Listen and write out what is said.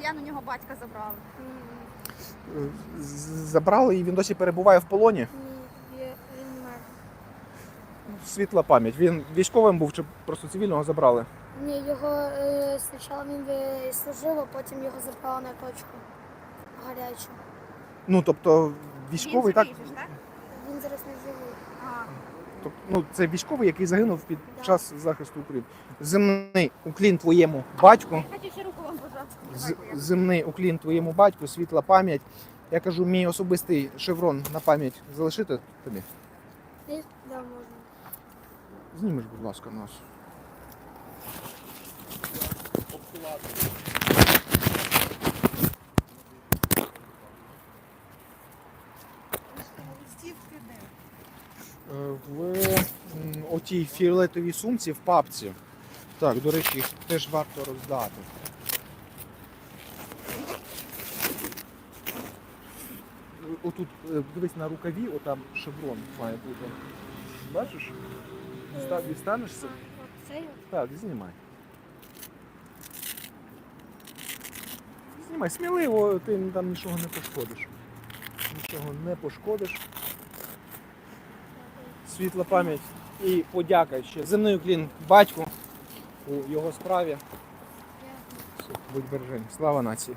росіян у нього батька забрали. Забрали і він досі перебуває в полоні. Ні, він мер. Світла пам'ять. Він військовим був чи просто цивільного забрали? Ні, його е, спочатку він служив, а потім його забрали на точку гарячу. Ну тобто військовий Він так. так? Він зараз не живий. А, Тобто, ну, це військовий, який загинув під Да. час захисту України. Земний уклін твоєму батьку. Земний уклін твоєму батьку, світла пам'ять. Я кажу, мій особистий шеврон на пам'ять залишити тобі. Да, можна. Знімеш, будь ласка, нас. Е, В отій фіолетовій сумці в папці. Так, до речі, їх теж варто роздати. Отут, е, дивись на рукаві, отам шеврон має бути. Бачиш? Ста- Дістанешся? Оцей. Так, знімай. Знімай, сміливо, ти там нічого не пошкодиш. Нічого не пошкодиш. Світла пам'ять і подяка ще. Земний уклін батьку у його справі. Будь бережені. Слава нації.